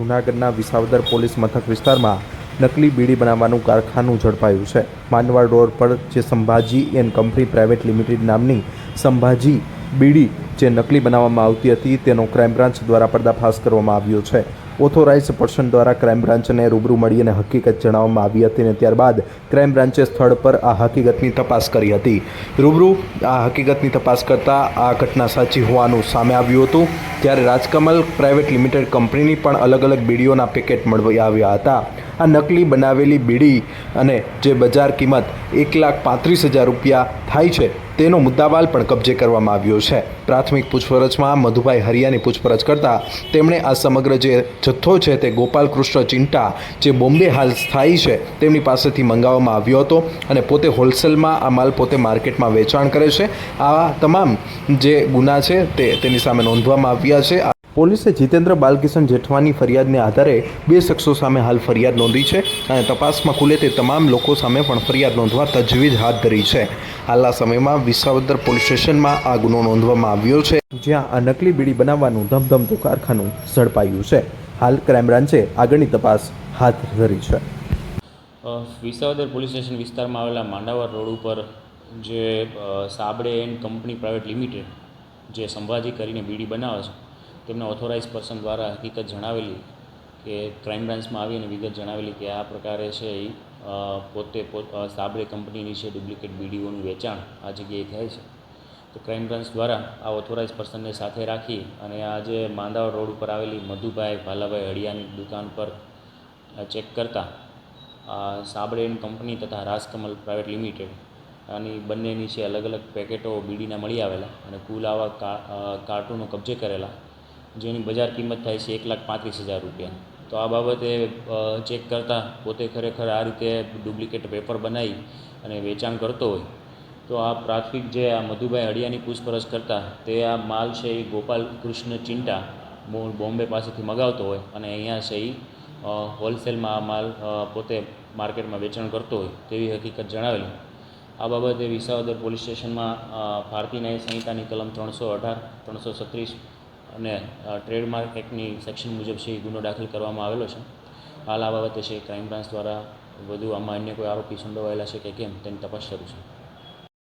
જૂનાગઢના વિસાવદર પોલીસ મથક વિસ્તારમાં નકલી બીડી બનાવવાનું કારખાનું ઝડપાયું છે. માંડવાડ રોડ પર જે Sambhaji and company private limited નામની સંભાજી બીડી જે નકલી બનાવવામાં આવતી હતી, તેનો ક્રાઇમ બ્રાન્ચ દ્વારા પર્દાફાશ કરવામાં આવ્યો છે. ઓથોરાઇઝ પર્સન દ્વારા ક્રાઇમ બ્રાન્ચને રૂબરૂ મળી અને હકીકત જણાવવામાં આવી હતી અને ત્યારબાદ ક્રાઇમ બ્રાન્ચે સ્થળ પર આ હકીકતની તપાસ કરી હતી. રૂબરૂ આ હકીકતની તપાસ કરતાં આ ઘટના સાચી હોવાનું સામે આવ્યું હતું. ત્યારે રાજકમલ પ્રાઇવેટ લિમિટેડ કંપનીની પણ અલગ અલગ બીડીઓના પેકેટ મળી આવ્યા હતા. આ નકલી બનાવેલી બીડી અને જે બજાર કિંમત એક લાખ પાંત્રીસ હજાર રૂપિયા થાય છે તેનો મુદ્દામાલ પણ કબજે કરવામાં આવ્યો છે. પ્રાથમિક પૂછપરછમાં મધુભાઈ હરિયાની પૂછપરછ કરતાં તેમણે આ સમગ્ર જે જથ્થો છે તે ગોપાલકૃષ્ણ ચિંટા, જે બોમ્બે હાલ સ્થાયી છે, તેમની પાસેથી મંગાવવામાં આવ્યો હતો અને પોતે હોલસેલમાં આ માલ પોતે માર્કેટમાં વેચાણ કરે છે. આ તમામ જે ગુના છે તે તેની સામે નોંધવામાં આવ્યા છે. પોલીસે જીતેન્દ્ર બાલકિશન જેઠવાની ફરિયાદને આધારે બે શખ્સો સામે હાલ ફરિયાદ નોંધી છે અને તપાસમાં ખુલે તે તમામ લોકો સામે પણ ફરિયાદ નોંધવા તજવીજ હાથ ધરી છે. હાલના સમયમાં વિસાવદર પોલીસ સ્ટેશનમાં આ ગુનો નોંધવામાં આવ્યો છે. જ્યાં આ નકલી બીડી બનાવવાનું ધમધમતું કારખાનું ઝડપાયું છે. હાલ ક્રાઇમ બ્રાન્ચે આગળની તપાસ હાથ ધરી છે. વિસાવદર પોલીસ સ્ટેશન વિસ્તારમાં આવેલા માંડાવર રોડ ઉપર જે Sable and company private limited જે સંભાજી કરીને બીડી બનાવે છે તેમના ઓથોરાઇઝ પર્સન દ્વારા હકીકત જણાવેલી કે ક્રાઇમ બ્રાન્ચમાં આવી અને વિગત જણાવેલી કે આ પ્રકારે છે એ પોતે અ, કંપનીની છે ડુપ્લિકેટ બીડીઓનું વેચાણ આ જગ્યાએ થાય છે. તો ક્રાઇમ બ્રાન્ચ દ્વારા આ ઓથોરાઇઝ પર્સનને સાથે રાખી અને આ જે માંદાવર રોડ ઉપર આવેલી મધુભાઈ ભાલાભાઈ હળિયાની દુકાન પર ચેક કરતાં આ સાબડે એન્ડ કંપની તથા રાજકમલ પ્રાઇવેટ લિમિટેડ આની બંનેની છે અલગ અલગ પેકેટો બીડીના મળી આવેલા અને કુલ આવા કાર્ટૂનો કબજે કરેલા. જેની બજાર કિંમત થાય છે એક લાખ પાંત્રીસ હજાર રૂપિયા. તો આ બાબતે ચેક કરતાં પોતે ખરેખર આ રીતે ડુપ્લિકેટ પેપર બનાવી અને વેચાણ કરતો હોય. તો આ પ્રાથમિક જે આ મધુભાઈ હળિયાની પૂછપરછ કરતાં તે આ માલ છે એ ગોપાલ કૃષ્ણ ચિંટા બોમ્બે પાસેથી મગાવતો હોય અને અહીંયા છે એ હોલસેલમાં આ માલ પોતે માર્કેટમાં વેચાણ કરતો હોય તેવી હકીકત જણાવેલી. આ બાબતે વિસાવદર પોલીસ સ્ટેશનમાં ભારતીય ન્યાય સંહિતાની કલમ ત્રણસો અઢાર, ત્રણસો છત્રીસ અને ટ્રેડમાર્ક એક્ટની સેક્શન મુજબ છે એ ગુનો દાખલ કરવામાં આવેલો છે. હાલ આ બાબતે છે ક્રાઇમ બ્રાન્ચ દ્વારા વધુ આમાં અન્ય કોઈ આરોપી સંડોવાયેલા છે કે કેમ તેની તપાસ શરૂ છે.